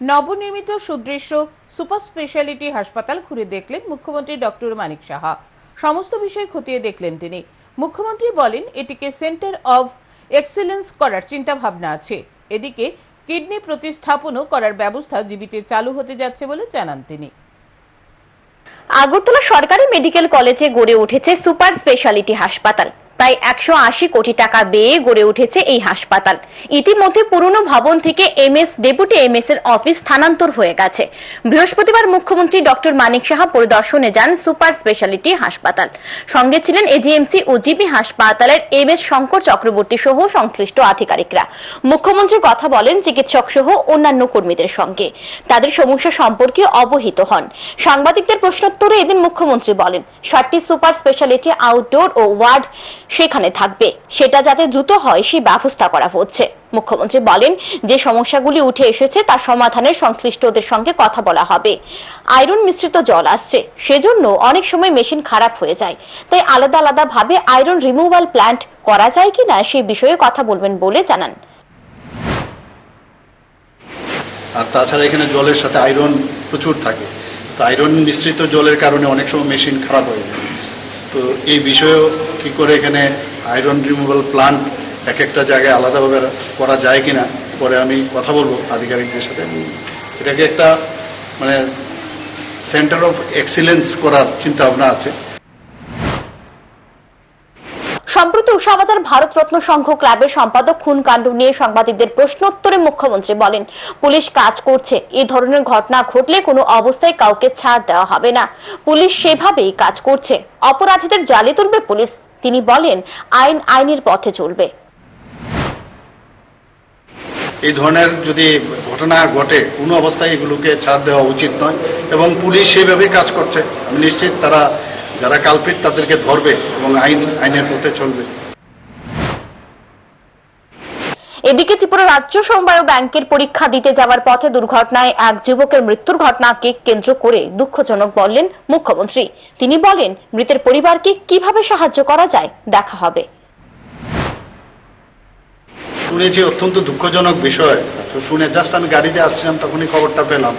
নবনির্মিত সুদৃশ্য super speciality হাসপাতাল ঘুরে দেখলেন মুখ্যমন্ত্রী ডক্টর মানিক সাহা। সমস্ত বিষয় খতিয়ে দেখলেন তিনি। মুখ্যমন্ত্রী বলেন, এটিকে সেন্টার অব এক্সেলেন্স করার চিন্তাভাবনা আছে। এদিকে কিডনি প্রতিস্থাপনও করার ব্যবস্থা জীবিতে চালু হতে যাচ্ছে বলে জানান তিনি। আগরতলা সরকারি মেডিকেল কলেজে গড়ে উঠেছে সুপার স্পেশালিটি হাসপাতাল। প্রায় একশো আশি কোটি টাকা ব্যয়ে গড়ে উঠেছে এই হাসপাতাল। ইতিমধ্যে পুরনো ভবন থেকে এমএস, ডেপুটি এমএস এর অফিস স্থানান্তর হয়ে গেছে। বৃহস্পতিবার মুখ্যমন্ত্রী ডক্টর মানিক সাহা পরিদর্শনে যান সুপার স্পেশালিটি হাসপাতাল। সঙ্গে ছিলেন এজিএমসি ও জিবি হাসপাতালের এম এস শঙ্কর চক্রবর্তী সহ সংশ্লিষ্ট আধিকারিকরা। মুখ্যমন্ত্রী কথা বলেন, চিকিৎসক সহ অন্যান্য কর্মীদের সঙ্গে। তাদের সমস্যা সম্পর্কে অবহিত হন। সাংবাদিকদের প্রশ্নোত্তরে এদিন মুখ্যমন্ত্রী বলেন ষাটটি সুপার স্পেশালিটি, আউটডোর ও ওয়ার্ড সেখানে থাকবে। সেটা যাতে দ্রুত হয়, সেই ব্যবস্থা করা হচ্ছে। মুখ্যমন্ত্রী বলেন, যে সমস্যাগুলি উঠে এসেছে, তার সমাধানের সংশ্লিষ্টদের সঙ্গে কথা বলা হবে। আয়রন মিশ্রিত জল আসছে। সেজন্য অনেক সময় মেশিন খারাপ হয়ে যায়। তাই আলাদা আলাদা ভাবে আয়রন রিমুভাল প্ল্যান্ট করা যায় কিনা, সেই বিষয়ে কথা বলবেন বলে জানান। আর তাছাড়া এখানে জলের সাথে আয়রন প্রচুর থাকে। তো আয়রন মিশ্রিত জলের কারণে অনেক সময় মেশিন খারাপ হয়ে যায়। তো এই বিষয়েও কি করে এখানে আয়রন রিমুভাল প্লান্ট এক একটা জায়গায় আলাদাভাবে করা যায় কিনা পরে আমি কথা বলব আধিকারিকদের সাথে। এটাকে একটা মানে সেন্টার অফ এক্সিলেন্স করার চিন্তা ভাবনা আছে। সম্প্রতি উষাবাজার ভারতরত্ন সংঘ ক্লাবের সম্পাদক খুন কাণ্ড নিয়ে সাংবাদিকদের প্রশ্নোত্তরে মুখ্যমন্ত্রী বলেন, পুলিশ কাজ করছে। এই ধরনের ঘটনা ঘটলে কোনো অবস্থায় কাউকে ছাড় দেওয়া হবে না। পুলিশ সেভাবেই কাজ করছে। অপরাধীদের জালে তুলবে পুলিশ। তিনি বলেন, আইন আইনের পথে চলবে। এই ধরনের যদি ঘটনা ঘটে, কোনো অবস্থায় এগুলোকে ছাড় দেওয়া উচিত নয় এবং পুলিশ সেভাবেই কাজ করছে। আমি নিশ্চিত তারা, যারা কালপিট তাদেরকে ধরবে এবং আইন, আইনের পথে চলবে। এদিকে ত্রিপুরা রাজ্য সমবায় ব্যাংকের পরীক্ষা দিতে যাওয়ার পথে দুর্ঘটনায় এক যুবকের মৃত্যুর ঘটনাকে কেন্দ্র করে দুঃখজনক বললেন মুখ্যমন্ত্রী। তিনি বলেন, মৃতের পরিবারকে কীভাবে সাহায্য করা যায়, দেখা হবে। শুনেছি অত্যন্ত দুঃখজনক বিষয়, তো শুনে জাস্ট আমি গাড়িতে আসছিলাম, তখনই খবরটা পেলাম।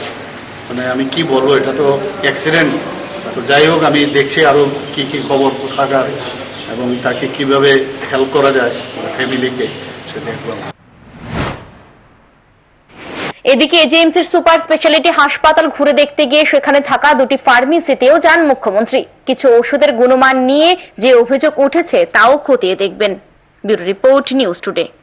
মানে আমি কি বলব, এটা তো অ্যাক্সিডেন্ট তো যাই হোক, আমি দেখছি আরও কি কি খবর, কোথাকার, এবং তাকে কীভাবে হেল্প করা যায় ফ্যামিলিকে সে দেখলাম। এদিকে এজিএমসির সুপার স্পেশালিটি হাসপাতাল ঘুরে দেখতে গিয়ে সেখানে থাকা দুটি ফার্মেসিতেও যান মুখ্যমন্ত্রী। কিছু ওষুধের গুণমান নিয়ে যে অভিযোগ উঠেছে, তাও খতিয়ে দেখবেন। Bureau report news today.